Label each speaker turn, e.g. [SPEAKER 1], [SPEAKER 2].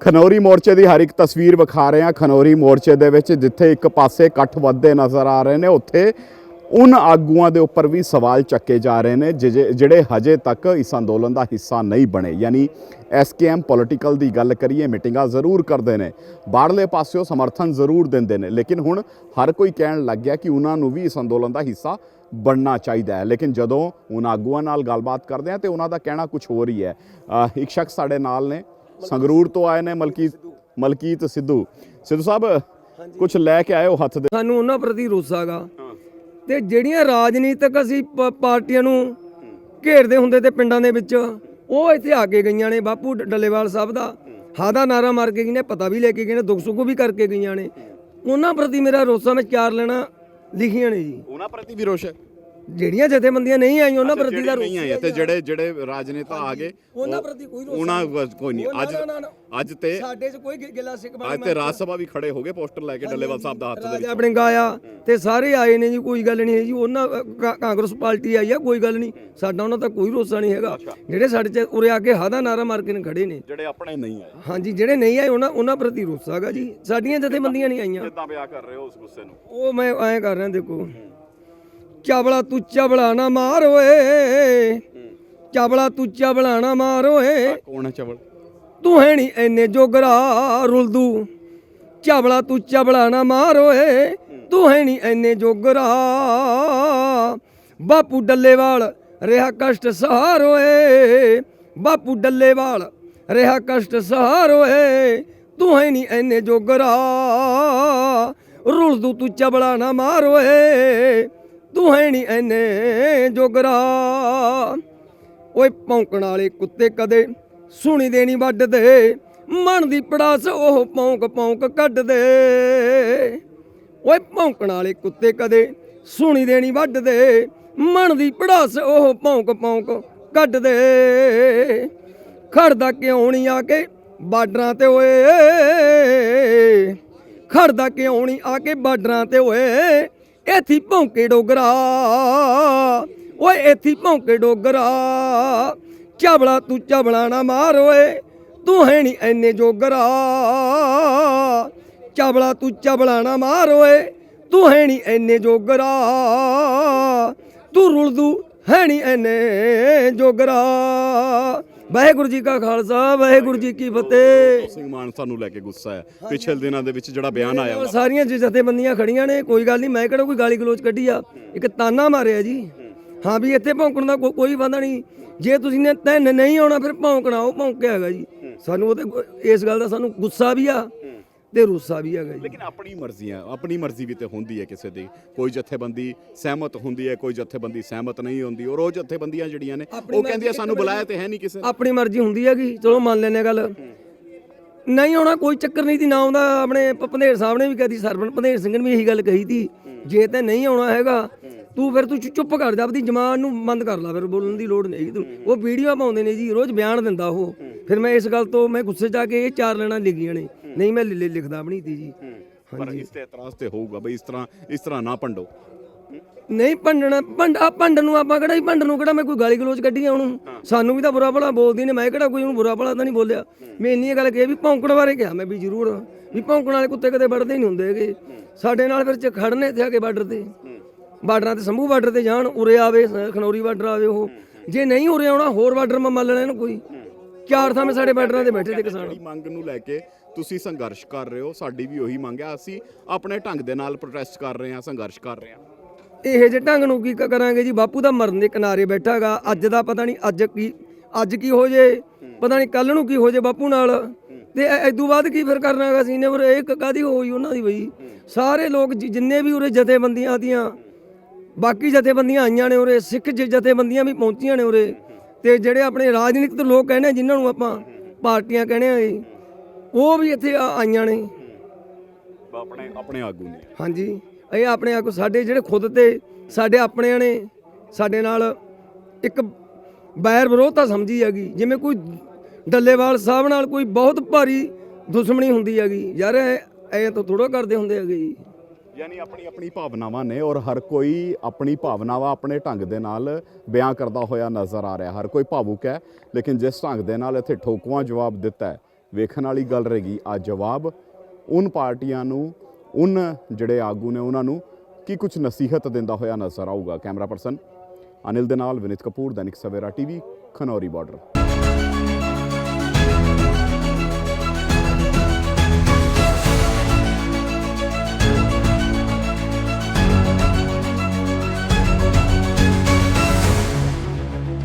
[SPEAKER 1] ਖਨੌਰੀ ਮੋਰਚੇ ਦੀ ਹਰ ਇੱਕ ਤਸਵੀਰ ਵਿਖਾ ਰਹੇ ਹਾਂ। ਖਨੌਰੀ ਮੋਰਚੇ ਦੇ ਵਿੱਚ ਜਿੱਥੇ ਇੱਕ ਪਾਸੇ ਇਕੱਠ ਵੱਧਦੇ ਨਜ਼ਰ ਆ ਰਹੇ ਨੇ, ਉੱਥੇ ਉਨ ਆਗੂਆਂ ਦੇ ਉੱਪਰ ਵੀ ਸਵਾਲ ਚੱਕੇ ਜਾ ਰਹੇ ਨੇ, ਜਿਜੇ- ਜਿਹੜੇ ਹਜੇ ਤੱਕ ਇਸ ਅੰਦੋਲਨ ਦਾ ਹਿੱਸਾ ਨਹੀਂ ਬਣੇ। ਯਾਨੀ ਐਸਕੇਐਮ ਪੋਲਿਟੀਕਲ ਦੀ ਗੱਲ ਕਰੀਏ, ਮੀਟਿੰਗਾਂ ਜ਼ਰੂਰ ਕਰਦੇ ਨੇ। ਬਾਹਰਲੇ ਪਾਸਿਓਂ ਸਮਰਥਨ ਜ਼ਰੂਰ ਦਿੰਦੇ ਨੇ, ਲੇਕਿਨ ਹੁਣ ਹਰ ਕੋਈ ਕਹਿਣ ਲੱਗ ਗਿਆ ਕਿ ਉਹਨਾਂ ਨੂੰ ਵੀ ਇਸ ਅੰਦੋਲਨ ਦਾ ਹਿੱਸਾ ਬਣਨਾ ਚਾਹੀਦਾ ਹੈ। ਲੇਕਿਨ ਜਦੋਂ ਉਹਨਾਂ ਆਗੂਆਂ ਨਾਲ ਗੱਲਬਾਤ ਕਰਦੇ ਆ ਤੇ ਉਹਨਾਂ ਦਾ ਕਹਿਣਾ ਕੁਝ ਹੋਰ ਹੀ ਹੈ। ਇੱਕ ਸ਼ਖਸ ਸਾਡੇ ਨਾਲ ਨੇ ਸੰਗਰੂਰ ਤੋਂ ਆਏ ਨੇ ਮਲਕੀਤ ਮਲਕੀਤ ਸਿੱਧੂ। ਸਿੱਧੂ ਸਾਹਿਬ ਕੁਝ ਲੈ ਕੇ ਆਏ ਹੋ ਹੱਥ ਦੇ।
[SPEAKER 2] ਸਾਨੂੰ ਉਹਨਾਂ ਪ੍ਰਤੀ ਰੋਸਾ ਗਾ। ਤੇ ਜਿਹੜੀਆਂ ਰਾਜਨੀਤਿਕ ਅਸੀਂ ਪਾਰਟੀਆਂ ਨੂੰ ਘੇਰਦੇ ਹੁੰਦੇ ਤੇ ਪਿੰਡਾਂ ਦੇ ਵਿੱਚ ਉਹ ਇੱਥੇ ਆ ਕੇ ਗਈਆਂ ਨੇ ਬਾਪੂ ਡੱਲੇਵਾਲ ਸਾਹਿਬ ਦਾ। ਹਾਦਾ ਨਾਰਾ ਮਾਰ ਕੇ ਗਏ ਨੇ ਪਤਾ ਵੀ ਲੈ ਕੇ ਗਏ ਨੇ ਦੁੱਖ ਸੁੱਖ ਵੀ ਕਰਕੇ ਗਈਆਂ ਨੇ। ਉਹਨਾਂ ਪ੍ਰਤੀ ਮੇਰਾ ਰੋਸਾ ਮੈਂ ਚਾਰ ਲੈਣਾ ਲਿਖੀਆਂ ਨੇ ਜੀ।
[SPEAKER 1] ਉਹਨਾਂ ਪ੍ਰਤੀ ਵੀ ਰੋਸ਼ ਹੈ।
[SPEAKER 2] ਜਿਹੜੀਆਂ ਜਥੇਬੰਦੀਆਂ ਨਹੀਂ ਆਈਆਂ ਉਹਨਾਂ ਪ੍ਰਤੀ ਦਾ
[SPEAKER 1] ਨਹੀਂ ਆਏ ਤੇ ਜਿਹੜੇ ਜਿਹੜੇ ਰਾਜਨੇਤਾ ਆ ਗਏ
[SPEAKER 2] ਉਹਨਾਂ
[SPEAKER 1] ਉਹ-
[SPEAKER 2] ਪ੍ਰਤੀ ਕੋਈ ਰੋਸ
[SPEAKER 1] ਉਹਨਾਂ ਵੱਲ ਕੋਈ ਨਹੀਂ। ਅੱਜ। ਅੱਜ ਤੇ
[SPEAKER 2] ਸਾਡੇ 'ਚ ਕੋਈ ਗਿਲਾ ਸਿੱਕ
[SPEAKER 1] ਅੱਜ ਤੇ ਰਾਜ ਸਭਾ ਵੀ ਖੜੇ ਹੋ ਗਏ ਪੋਸਟਰ ਲੈ ਕੇ ਡੱਲੇਵਾਲ ਸਾਹਿਬ ਦਾ ਹੱਥ ਦੇ
[SPEAKER 2] ਰਾਜਾ ਬੜਿੰਗਾ ਆਇਆ ਤੇ ਸਾਰੇ ਆਏ ਨੇ ਜੀ ਕੋਈ ਗੱਲ ਨਹੀਂ ਹੈ ਜੀ ਉਹਨਾਂ ਕਾਂਗਰਸ ਪਾਰਟੀ ਆਈ ਆ ਕੋਈ ਗੱਲ ਨਹੀਂ। ਸਾਡਾ ਉਹਨਾਂ ਦਾ ਕੋਈ ਰੋਸਾ ਨਹੀਂ ਹੈਗਾ। ਜਿਹੜੇ ਸਾਡੇ ਚ ਉਰੇ ਆ ਕੇ ਹਾਦਾ ਨਾਰਾ ਮਾਰ ਕੇ ਨੇ ਖੜੇ ਨੇ।
[SPEAKER 1] ਜਿਹੜੇ ਆਪਣੇ ਨਹੀਂ ਆਏ।
[SPEAKER 2] ਹਾਂਜੀ ਜਿਹੜੇ ਨਹੀਂ ਆਏ ਉਹਨਾਂ ਉਹਨਾਂ ਪ੍ਰਤੀ ਰੋਸਾ ਹੈਗਾ ਜੀ। ਸਾਡੀਆਂ ਜਥੇਬੰਦੀਆਂ ਨਹੀਂ ਆਈਆਂ।
[SPEAKER 1] ਕਿੱਦਾਂ ਵਿਆਹ ਕਰ ਰਹੇ ਹੋ ਉਸ ਗੁੱਸੇ ਨੂੰ?
[SPEAKER 2] ਉਹ ਮੈਂ ਐਂ ਕਰ ਰਿਹਾ ਦੇਖੋ। ਚਾਵਲਾ ਤੂੰ ਚਾਵਲਾ ਨਾ ਮਾਰ ਓਏ। ਚਾਵਲਾ ਤੂੰ ਚਾਵਲਾ ਨਾ ਮਾਰ ਓਏ।
[SPEAKER 1] ਕੌਣ ਹੈ ਚਵਲ?
[SPEAKER 2] ਤੂੰ ਹੈ ਨਹੀਂ ਐਨੇ ਜੋਗਰਾ ਰੁਲਦੂ। ਚਾਵਲਾ ਤੂੰ ਚਾਵਲਾ ਨਾ ਮਾਰ ਓਏ। ਤੂੰ ਹੈ ਨਹੀਂ ਐਨੇ ਜੋਗਰਾ। ਬਾਪੂ ਡੱਲੇਵਾਲ ਰਿਹਾ ਕਸ਼ਟ ਸਹਾਰ ਓਏ। ਬਾਪੂ ਡੱਲੇਵਾਲ ਰਿਹਾ ਕਸ਼ਟ ਸਹਾਰ ਓਏ। ਤੂੰ ਹੈ ਨਹੀਂ ਐਨੇ ਜੋਗਰਾ। ਰੁਲਦੂ ਤੂੰ ਚਾਵਲਾ ਨਾ ਮਾਰ ਓਏ। ਤੂੰ ਹੈ ਨਹੀਂ ਐਨੇ ਜੋਗਰਾ। ਓਏ ਪੌਂਕਣ ਵਾਲੇ ਕੁੱਤੇ ਕਦੇ ਸੁਣੀ ਦੇਣੀ ਵੱਢਦੇ। ਮਨ ਦੀ ਪੜਾਸ ਉਹ ਪੌਂਕ ਪੌਂਕ ਕੱਢਦੇ। ਓਏ ਭੌਂਕਣ ਵਾਲੇ ਕੁੱਤੇ ਕਦੇ ਸੁਣੀ ਦੇਣੀ ਵੱਢਦੇ। ਮਨ ਦੀ ਪੜਾਸ ਉਹ ਭੌਂਕ ਭੌਂਕ ਕੱਢਦੇ। ਖੜਦਾ ਕਿਉਂ ਨਹੀਂ ਆ ਕੇ ਬਾਰਡਰਾਂ ਤੇ ਓਏ? ਖੜਦਾ ਕਿਉਂ ਨਹੀਂ ਆ ਕੇ ਬਾਰਡਰਾਂ ਤੇ ਓਏ? ਇਥੀ ਭੌਂਕੇ ਡੋਗਰਾ। ਓਏ ਇਥੀ ਭੌਂਕੇ ਡੋਗਰਾ। ਚਾਵਲਾ ਤੂੰ ਚਾਵਲਾ ਨਾ ਮਾਰ ਓਏ, ਤੂੰ ਹੈ ਨਹੀਂ ਐਨੇ ਜੋਗਰਾ। ਚਾਵਲਾ ਤੂੰ ਚਾਵਲਾ ਨਾ ਮਾਰ ਓਏ, ਤੂੰ ਹੈ ਨਹੀਂ ਐਨੇ ਜੋਗਰਾ। ਤੂੰ ਰੁਲਦੂ ਹੈ ਨਹੀਂ ਐਨੇ ਜੋਗਰਾ। ਵਾਹਿਗੁਰੂ ਜੀ ਕਾ ਖਾਲਸਾ ਵਾਹਿਗੁਰੂ ਜੀ ਕੀ ਫਤਿਹ।
[SPEAKER 1] ਸਿੰਘ ਮਾਨ ਸਾਨੂੰ ਲੈ ਕੇ ਗੁੱਸਾ ਹੈ। ਪਿਛਲੇ ਦਿਨਾਂ ਦੇ ਵਿੱਚ ਜਿਹੜਾ ਬਿਆਨ ਆਇਆ
[SPEAKER 2] ਸਾਰੀਆਂ ਜ- ਜਥੇਬੰਦੀਆਂ ਖੜੀਆਂ ਨੇ ਕੋਈ ਗੱਲ ਨਹੀਂ ਮੈਂ ਕਿਹੜਾ ਕੋਈ ਗਾਲੀ ਗਲੋਚ ਕੱਢੀ ਆ? ਇੱਕ ਤਾਨਾ ਮਾਰਿਆ ਜੀ। ਹਾਂ ਵੀ ਇੱਥੇ ਭੌਂਕਣ ਦਾ ਕੋ- ਕੋਈ ਵਾਦਾ ਨਹੀਂ। ਜੇ ਤੁਸੀਂ ਨੇ ਤੈਨ ਨਹੀਂ ਆਉਣਾ ਫਿਰ ਭੌਂਕਣਾ ਉਹ ਭੌਂਕਿਆ ਹੈਗਾ ਜੀ। ਸਾਨੂੰ ਉਹਦੇ ਕੋ- ਇਸ ਗੱਲ ਦਾ ਸਾਨੂੰ ਗੁੱਸਾ ਵੀ ਆ। ਤੇ ਰੁੱਸਾ ਵੀ ਹੈਗਾ ਜੀ।
[SPEAKER 1] ਲੇਕਿਨ ਆਪਣੀ ਮਰਜ਼ੀ ਹੈ ਆਪਣੀ ਮਰਜ਼ੀ ਵੀ ਤੇ ਹੁੰਦੀ ਹੈ ਕਿਸੇ ਦੀ। ਕੋਈ ਜਥੇਬੰਦੀ ਸਹਿਮਤ ਹੁੰਦੀ ਹੈ ਕੋਈ ਜਥੇਬੰਦੀ ਸਹਿਮਤ ਨਹੀਂ ਹੁੰਦੀ। ਔਰ ਉਹ ਜਥੇਬੰਦੀਆਂ ਜਿਹੜੀਆਂ ਨੇ ਉਹ ਕਹਿੰਦੀਆਂ ਸਾਨੂੰ ਬੁਲਾਇਆ ਤੇ ਹੈ ਨਹੀਂ ਕਿਸੇ ਨੇ।
[SPEAKER 2] ਆਪਣੀ ਮਰਜ਼ੀ ਹੁੰਦੀ ਹੈਗੀ। ਚਲੋ ਮੰਨ ਲੈਨੇ ਗੱਲ। ਨਹੀਂ ਆਉਣਾ ਕੋਈ ਚੱਕਰ ਨਹੀਂ ਦੀ ਨਾ ਆਉਂਦਾ ਆਪਣੇ ਭੰਦੇਰ ਸਾਹਿਬ ਨੇ ਵੀ ਕਹੀ ਸਰਵਣ ਭੰਦੇਰ ਸਿੰਘ ਨੇ ਵੀ ਇਹੀ ਗੱਲ ਕਹੀ ਤੀ ਜੇ ਤੇ ਨਹੀਂ ਆਉਣਾ ਹੈਗਾ ਤੂੰ ਫਿਰ ਤੂੰ ਚੁ- ਚੁੱਪ ਕਰ ਜਾ ਆਪਣੀ ਜਮਾਨ ਨੂੰ ਬੰਦ ਕਰ ਲੈ ਫਿਰ ਬੋਲਣ ਦੀ ਲੋੜ ਨਹੀਂ ਤੂੰ। ਉਹ ਵੀਡੀਓ ਪਾਉਂਦੇ ਨੇ ਜੀ ਰੋਜ਼ ਬਿਆਨ ਦਿੰਦਾ ਉਹ। ਫਿਰ ਮੈਂ ਇਸ ਗੱਲ ਤੋਂ ਮੈਂ ਗੁੱਸੇ 'ਚ ਆ ਕੇ ਇਹ ਚਾਰ ਲੈਣਾ ਲਿਖੀਆਂ ਨੇ। ਨਹੀਂ ਮੈਂ ਲਿ- ਲਿਖਦਾ ਬਣੀ ਤੀ ਜੀ।
[SPEAKER 1] ਪਰ ਇਸ ਤੇ ਇਤਰਾਜ਼ ਤੇ ਹੋਊਗਾ ਬਈ ਇਸ ਤਰ੍ਹਾਂ ਇਸ ਤਰ੍ਹਾਂ ਨਾ ਭੰਡੋ।
[SPEAKER 2] ਨਹੀਂ ਭੰਡਣਾ ਭੰਡਾ ਭੰਡ ਨੂੰ ਆਪਾਂ ਕਿਹੜਾ ਹੀ ਭੰਡ ਨੂੰ ਕਿਹੜਾ ਮੈਂ ਕੋਈ ਗਾਲੀ ਗਲੋਚ ਕੱਢੀ ਆ ਉਹਨੂੰ ਸਾਨੂੰ ਵੀ ਤਾਂ ਬੁਰਾ ਭਲਾ ਬੋਲਦੀ ਨੇ ਮੈਂ ਕਿਹੜਾ ਕੋਈ ਉਹਨੂੰ ਬੁਰਾ ਭਲਾ ਤਾਂ ਨਹੀਂ ਬੋਲਿਆ। ਮੈਂ ਇੰਨੀ ਗੱਲ ਕਹੀ ਵੀ ਭੌਂਕਣ ਬਾਰੇ ਕਿਹਾ ਮੈਂ ਵੀ ਜ਼ਰੂਰ ਵੀ ਭੌਂਕਣ ਵਾਲੇ ਕੁੱਤੇ ਕਦੇ ਵੜਦੇ ਨਹੀਂ ਹੁੰਦੇ ਹੈਗੇ। ਸਾਡੇ ਨਾਲ ਫਿਰ ਚ ਖੜਨੇ ਇੱਥੇ ਆ ਕੇ ਬਾਰਡਰ ਤੇ। ਬਾਰਡਰਾਂ ਤੇ ਸੰਭੂ ਬਾਰਡਰ ਤੇ ਜਾਣ ਉਰੇ ਆਵੇ ਸ- ਖਨੌਰੀ ਬਾਰਡਰ ਆਵੇ ਉਹ। ਜੇ ਨਹੀਂ ਉਰੇ ਆਉਣਾ ਹੋਰ ਬਾਰਡਰ ਮੈਂ ਮੰਨ ਲੈਣਾ ਕੋਈ। ਚਾਰ ਥਾਂ ਸਾਡੇ ਬਾਰਡਰਾਂ ਤੇ ਬੈਠੇ ਤੇ ਕਿਸਾਨ।
[SPEAKER 1] ਜਿਹੜੀ ਮੰਗ ਨੂੰ ਲੈ ਕੇ ਤੁਸੀਂ ਸੰਘਰਸ਼ ਕਰ ਰਹੇ ਹੋ ਸਾਡੀ ਵੀ ਉਹੀ ਮੰਗ ਹੈ। ਅਸੀਂ ਆਪਣੇ ਢੰਗ ਦੇ ਨਾਲ ਪ੍ਰੋਟੈਸਟ ਕਰ ਰਹੇ ਹਾਂ ਸੰਘਰਸ਼ ਕਰ ਰਹੇ ਹਾਂ।
[SPEAKER 2] ਇਹ ਜੇ ਢੰਗ ਨੂੰ ਕੀ ਕਰਾਂਗੇ ਜੀ? ਬਾਪੂ ਦਾ ਮਰਨ ਦੇ ਕਿਨਾਰੇ ਬੈਠਾਗਾ। ਅੱਜ ਦਾ ਪਤਾ ਨਹੀਂ ਅੱਜ ਕੀ ਅੱਜ ਕੀ ਹੋ ਜੇ। ਪਤਾ ਨਹੀਂ ਕੱਲ ਨੂੰ ਕੀ ਹੋ ਜੇ ਬਾਪੂ ਨਾਲ। ਤੇ ਐਦੋਂ ਬਾਅਦ ਕੀ ਫਿਰ ਕਰਨਾ ਹੈਗਾ ਸੀ ਨੇ ਉਰੇ ਇਹ ਕਾਦੀ ਹੋਈ ਉਹਨਾਂ ਦੀ ਬਈ? ਸਾਰੇ ਲੋਕ ਜਿੰਨੇ ਵੀ ਉਰੇ ਜਥੇਬੰਦੀਆਂ ਦੀਆਂ ਬਾਕੀ ਜਥੇਬੰਦੀਆਂ ਆਈਆਂ ਨੇ ਉਰੇ ਸਿੱਖ ਜਥੇਬੰਦੀਆਂ ਵੀ ਪਹੁੰਚੀਆਂ ਨੇ ਉਰੇ। ਤੇ ਜਿਹੜੇ ਆਪਣੇ ਰਾਜਨੀਤਿਕ ਲੋਕ ਕਹਿੰਦੇ ਜਿਨ੍ਹਾਂ ਨੂੰ ਆਪਾਂ ਪਾਰਟੀਆਂ ਕਹਿੰਦੇ ਆ ਜੀ, ਉਹ ਵੀ ਇੱਥੇ ਆ- ਆਈਆਂ ਨੇ।
[SPEAKER 1] ਆਪਣੇ ਆਪਣੇ ਆਗੂ ਨੇ।
[SPEAKER 2] ਹਾਂਜੀ। ਇਹ ਆਪਣੇ ਆਪ ਸਾਡੇ ਜਿਹੜੇ ਖੁਦ ਤੇ ਸਾਡੇ ਆਪਣਿਆਂ ਨੇ ਸਾਡੇ ਨਾਲ ਇੱਕ ਬੈਰ ਵਿਰੋਧਤਾ ਸਮਝੀ ਹੈਗੀ। ਜਿਵੇਂ ਕੋਈ ਡੱਲੇਵਾਲ ਸਾਹਿਬ ਨਾਲ ਕੋਈ ਬਹੁਤ ਭਾਰੀ ਦੁਸ਼ਮਣੀ ਹੁੰਦੀ ਹੈਗੀ। ਯਾਰ ਐ ਤਾਂ ਥੋੜਾ ਕਰਦੇ ਹੁੰਦੇ ਹੈਗੇ ਜੀ।
[SPEAKER 1] ਯਾਨੀ ਆਪਣੀ ਆਪਣੀ ਭਾਵਨਾਵਾਂ ਨੇ ਔਰ ਹਰ ਕੋਈ ਆਪਣੀ ਭਾਵਨਾਵਾਂ ਆਪਣੇ ਢੰਗ ਦੇ ਨਾਲ ਬਿਆਨ ਕਰਦਾ ਹੋਇਆ ਨਜ਼ਰ ਆ ਰਿਹਾ। ਹਰ ਕੋਈ ਭਾਵੁਕ ਹੈ, ਲੇਕਿਨ ਜਿਸ ਢੰਗ ਦੇ ਨਾਲ ਇੱਥੇ ਠੋਕਵਾਂ ਜਵਾਬ ਦਿੱਤਾ ਹੈ, ਵੇਖਣ ਵਾਲੀ ਗੱਲ ਰਹੇਗੀ। ਆ ਜਵਾਬ ਉਨ ਪਾਰਟੀਆਂ ਨੂੰ, ਉਨ ਜਿਹੜੇ ਆਗੂ ਨੇ ਉਹਨਾਂ ਨੂੰ ਕੀ ਕੁਝ ਨਸੀਹਤ ਦਿੰਦਾ ਹੋਇਆ ਨਜ਼ਰ ਆਊਗਾ? ਕੈਮਰਾ ਪਰਸਨ ਅਨਿਲ ਦੇ ਨਾਲ ਵਿਨੀਤ ਕਪੂਰ, ਦੈਨਿਕ ਸਵੇਰਾ ਟੀਵੀ, ਖਨੌਰੀ ਬਾਰਡਰ।